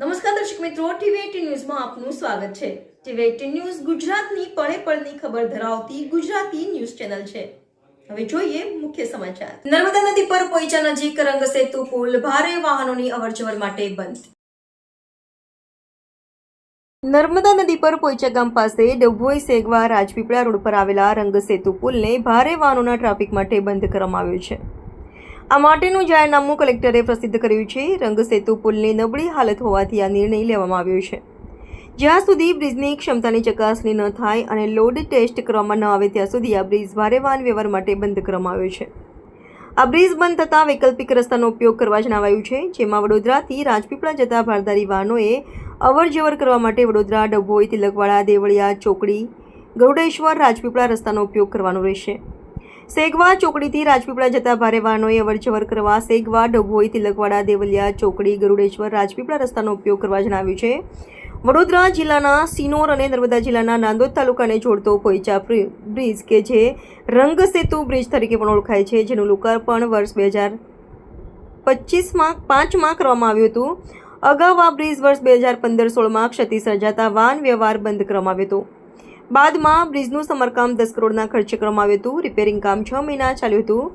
નમસ્કાર દર્શક મિત્રો ટીવી એટીન ન્યૂઝમાં આપનું સ્વાગત છે. ટીવી એટીન ન્યૂઝ ગુજરાતની પળે પળની ખબર ધરાવતી ગુજરાતી ન્યૂઝ ચેનલ છે. હવે જોઈએ મુખ્ય સમાચાર. નર્મદા નદી પર પોઈચા નજીક રંગ સેતુ પુલ, ભારે વાહનોની અવરજવર માટે બંધ. નર્મદા નદી પર પોઈચા ગામ પાસે ડભોઈ સેગવા રાજપીપળા રોડ પર આવેલા રંગસેતુ પુલને ભારે વાહનોના ટ્રાફિક માટે બંધ કરવામાં આવ્યો છે. આ માટેનું જાહેરનામું કલેક્ટરે પ્રસિદ્ધ કર્યું છે. રંગસેતુ પુલની નબળી હાલત હોવાથી આ નિર્ણય લેવામાં આવ્યો છે. જ્યાં સુધી બ્રિજની ક્ષમતાની ચકાસણી ન થાય અને લોડ ટેસ્ટ કરવામાં ન આવે, ત્યાં સુધી આ બ્રિજ ભારે વાહન વ્યવહાર માટે બંધ કરવામાં આવ્યો છે. આ બ્રિજ બંધ થતાં વૈકલ્પિક રસ્તાનો ઉપયોગ કરવા જણાવાયું છે. જેમાં વડોદરાથી રાજપીપળા જતા ભારદારી વાહનોએ અવર જવર કરવા માટે વડોદરા, ડભોઈ, તિલકવાડા, દેવળિયા, ચોકડી, ગરુડેશ્વર, રાજપીપળા રસ્તાનો ઉપયોગ કરવાનો રહેશે. સેગવા ચોકડીથી રાજપીપળા જતા ભારે વાહનોએ અવરજવર કરવા સેગવા, ડભોઈ, તિલકવાડા, દેવલિયા, ચોકડી, ગરુડેશ્વર રાજપીપળા રસ્તાનો ઉપયોગ કરવા જણાવ્યું છે. વડોદરા જિલ્લાના સિનોર અને નર્મદા જિલ્લાના નાંદોદ તાલુકાને જોડતો પોઈચા બ્રિજ કે જે રંગ સેતુ બ્રિજ તરીકે પણ ઓળખાય છે, જેનું લોકાર્પણ વર્ષ બે હજાર પચીસમાં, પાંચમાં કરવામાં આવ્યું હતું. અગાઉ આ બ્રિજ વર્ષ બે હજાર પંદર સોળમાં ક્ષતિ સર્જાતા વાહન વ્યવહાર બંધ કરવામાં આવ્યો હતો. બાદમાં બ્રિજનું સમારકામ દસ કરોડના ખર્ચે કરવામાં આવ્યું હતું. રિપેરિંગ કામ છ મહિના ચાલ્યું હતું.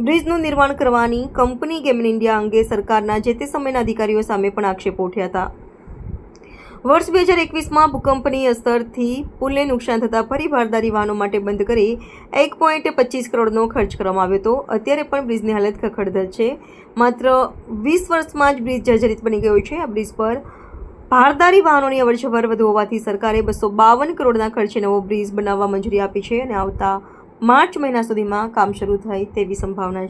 બ્રિજનું નિર્માણ કરવાની કંપની ગેમન ઇન્ડિયા અંગે સરકારના જે તે સમયના અધિકારીઓ સામે પણ આક્ષેપો ઉઠ્યા હતા. વર્ષ બે હજાર એકવીસમાં ભૂકંપની અસરથી પુલને નુકસાન થતાં ફરી ભારદારી વાહનો માટે બંધ કરી એક પોઈન્ટ પચીસ કરોડનો ખર્ચ કરવામાં આવ્યો હતો. અત્યારે પણ બ્રિજની હાલત ખખડધર છે. માત્ર વીસ વર્ષમાં જ બ્રિજ જર્જરિત બની ગયો છે. આ બ્રિજ પર ભારદારી વાહનોની અવરજવર વધુ હોવાથી સરકારે બસો બાવન કરોડના ખર્ચે નવો બ્રિજ બનાવવા મંજૂરી આપી છે અને આવતા માર્ચ મહિના સુધીમાં કામ શરૂ થાય તેવી સંભાવના છે.